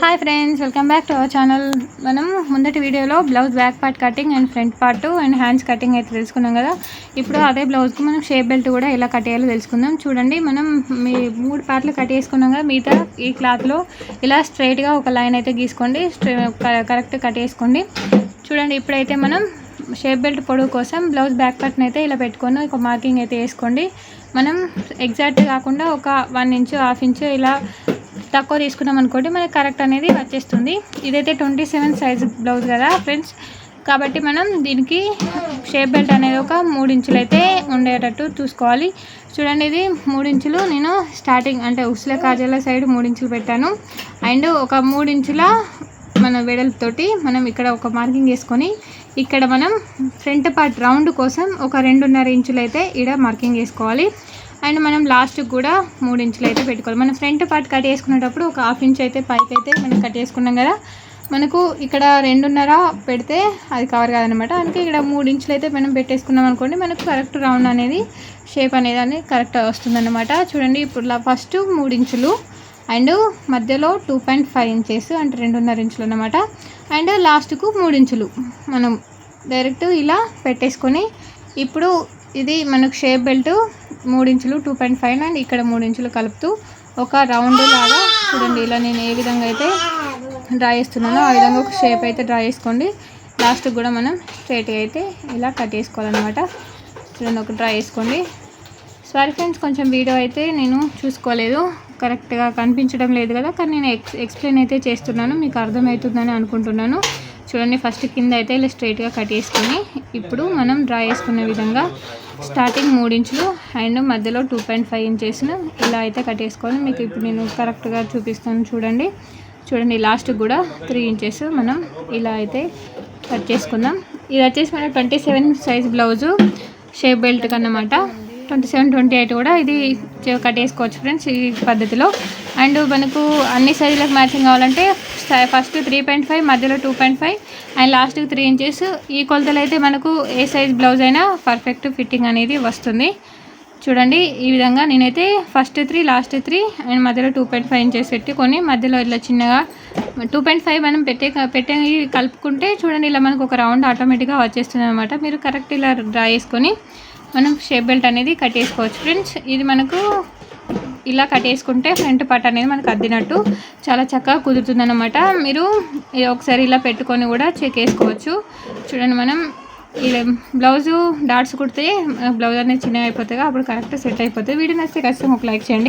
Hi friends welcome back to our channel మనం ముందటి వీడియోలో blouse back part cutting and front part and hands cutting అయితే తెలుసుకున్నాం కదా. ఇప్పుడు అదే బ్లౌజ్కి మనం షేప్ బెల్ట్ కూడా ఎలా కట్ చేయాలో తెలుసుకుందాం. చూడండి మనం మీ మూడు పార్ట్లు కట్ చేసుకున్నాం కదా. మిగతా ఈ క్లాత్లో ఇలా స్ట్రైట్గా ఒక లైన్ అయితే గీసుకోండి. కరెక్ట్ కట్ చేసుకోండి. చూడండి ఇప్పుడైతే మనం షేప్ బెల్ట్ పొడవు కోసం బ్లౌజ్ బ్యాక్ పార్ట్ని అయితే ఇలా పెట్టుకొని ఒక మార్కింగ్ అయితే వేసుకోండి. మనం ఎగ్జాక్ట్ కాకుండా ఒక వన్ ఇంచు హాఫ్ ఇంచు ఇలా తక్కువ తీసుకున్నాం అనుకోండి మనకి కరెక్ట్ అనేది వచ్చేస్తుంది. ఇదైతే ట్వంటీ సెవెన్ సైజ్ బ్లౌజ్ కదా ఫ్రెండ్స్ కాబట్టి మనం దీనికి షేప్ బెల్ట్ అనేది ఒక మూడు ఇంచులు అయితే ఉండేటట్టు చూసుకోవాలి. చూడండి ఇది మూడు ఇంచులు. నేను స్టార్టింగ్ అంటే ఉస్ల కాజాల సైడ్ మూడు ఇంచులు పెట్టాను. అండ్ ఒక మూడు ఇంచుల మన వెడల్పుతోటి మనం ఇక్కడ ఒక మార్కింగ్ వేసుకొని ఇక్కడ మనం ఫ్రంట్ పార్ట్ రౌండ్ కోసం ఒక రెండున్నర ఇంచులు అయితే ఇక్కడ మార్కింగ్ వేసుకోవాలి. అండ్ మనం లాస్ట్కి కూడా మూడు ఇంచులు అయితే పెట్టుకోవాలి. మనం ఫ్రంట్ పార్ట్ కట్ చేసుకునేటప్పుడు ఒక హాఫ్ ఇంచ్ అయితే పైకి అయితే మనం కట్ చేసుకున్నాం కదా. మనకు ఇక్కడ రెండున్నర పెడితే అది కవర్ కాదనమాట అందుకే ఇక్కడ మూడు ఇంచులు అయితే మనం పెట్టేసుకున్నాం అనుకోండి మనకు కరెక్ట్ రౌండ్ అనేది షేప్ అనేది అనేది కరెక్ట్ వస్తుందన్నమాట. చూడండి ఇప్పుడు ఫస్ట్ మూడు ఇంచులు అండ్ మధ్యలో టూ పాయింట్ ఫైవ్ ఇంచెస్ అంటే రెండున్నర ఇంచులు అనమాట అండ్ లాస్ట్కు మూడు ఇంచులు మనం డైరెక్ట్ ఇలా పెట్టేసుకొని ఇప్పుడు ఇది మనకు షేప్ బెల్ట్ ఇంచులు టూ పాయింట్ ఫైవ్ అండ్ ఇక్కడ మూడు ఇంచులు కలుపుతూ ఒక రౌండ్ లాగా చూడండి ఇలా నేను ఏ విధంగా అయితే డ్రా చేస్తున్నానో ఆ విధంగా ఒక షేప్ అయితే డ్రా చేసుకోండి. లాస్ట్కి కూడా మనం స్ట్రైట్గా అయితే ఇలా కట్ చేసుకోవాలన్నమాట. చూడండి ఒక డ్రా చేసుకోండి. సారీ ఫ్రెండ్స్ కొంచెం వీడియో అయితే నేను చూసుకోలేదు. కరెక్ట్గా కనిపించడం లేదు కదా కానీ నేను ఎక్స్ ఎక్స్ప్లెయిన్ అయితే చేస్తున్నాను మీకు అర్థమవుతుందని అనుకుంటున్నాను. చూడండి ఫస్ట్ కింద అయితే ఇలా స్ట్రైట్గా కట్ చేసుకొని ఇప్పుడు మనం డ్రా చేసుకునే విధంగా స్టార్టింగ్ మూడు ఇంచులు అండ్ మధ్యలో టూ పాయింట్ ఫైవ్ ఇంచెస్ ఇలా అయితే కట్టేసుకోవాలి. మీకు ఇప్పుడు నేను కరెక్ట్గా చూపిస్తాను చూడండి. చూడండి లాస్ట్ కూడా త్రీ ఇంచెస్ మనం ఇలా అయితే కట్ చేసుకుందాం. ఇది వచ్చేసి మన twenty seven size blouse shape belt కన్నమాట. Twenty seven twenty eight కూడా ఇది కట్ చేసుకోవచ్చు ఫ్రెండ్స్ ఈ పద్ధతిలో. అండ్ మనకు అన్ని సైజులకు మ్యాచింగ్ కావాలంటే ఫస్ట్ త్రీ పాయింట్ ఫైవ్ మధ్యలో టూ పాయింట్ ఫైవ్ అండ్ లాస్ట్కి త్రీ ఇంచెస్ ఈ కొలతలు అయితే మనకు ఏ సైజ్ బ్లౌజ్ అయినా పర్ఫెక్ట్ ఫిట్టింగ్ అనేది వస్తుంది. చూడండి ఈ విధంగా నేనైతే first three last three and మధ్యలో టూ పాయింట్ ఫైవ్ ఇంచెస్ పెట్టుకొని మధ్యలో ఇలా చిన్నగా టూ పాయింట్ ఫైవ్ మనం పెట్టే పెట్టే కలుపుకుంటే చూడండి ఇలా మనకు ఒక రౌండ్ ఆటోమేటిక్గా వచ్చేస్తుంది అనమాట మీరు కరెక్ట్ ఇలా డ్రా చేసుకొని మనం షేప్ బెల్ట్ అనేది కట్ చేసుకోవచ్చు ఫ్రెండ్స్ ఇది మనకు ఇలా కట్ చేసుకుంటే ఫ్రంట్ పార్ట్ అనేది మనకు అద్దినట్టు చాలా చక్కగా కుదురుతుంది అనమాట మీరు ఒకసారి ఇలా పెట్టుకొని కూడా చెక్ వేసుకోవచ్చు చూడండి మనం ఇలా బ్లౌజు డాట్స్ కుడితే బ్లౌజ్ అనేది చిన్నగా అయిపోతుంది అప్పుడు కరెక్ట్ సెట్ అయిపోతుంది వీడియో నచ్చితే ఖచ్చితంగా ఒక లైక్ చేయండి.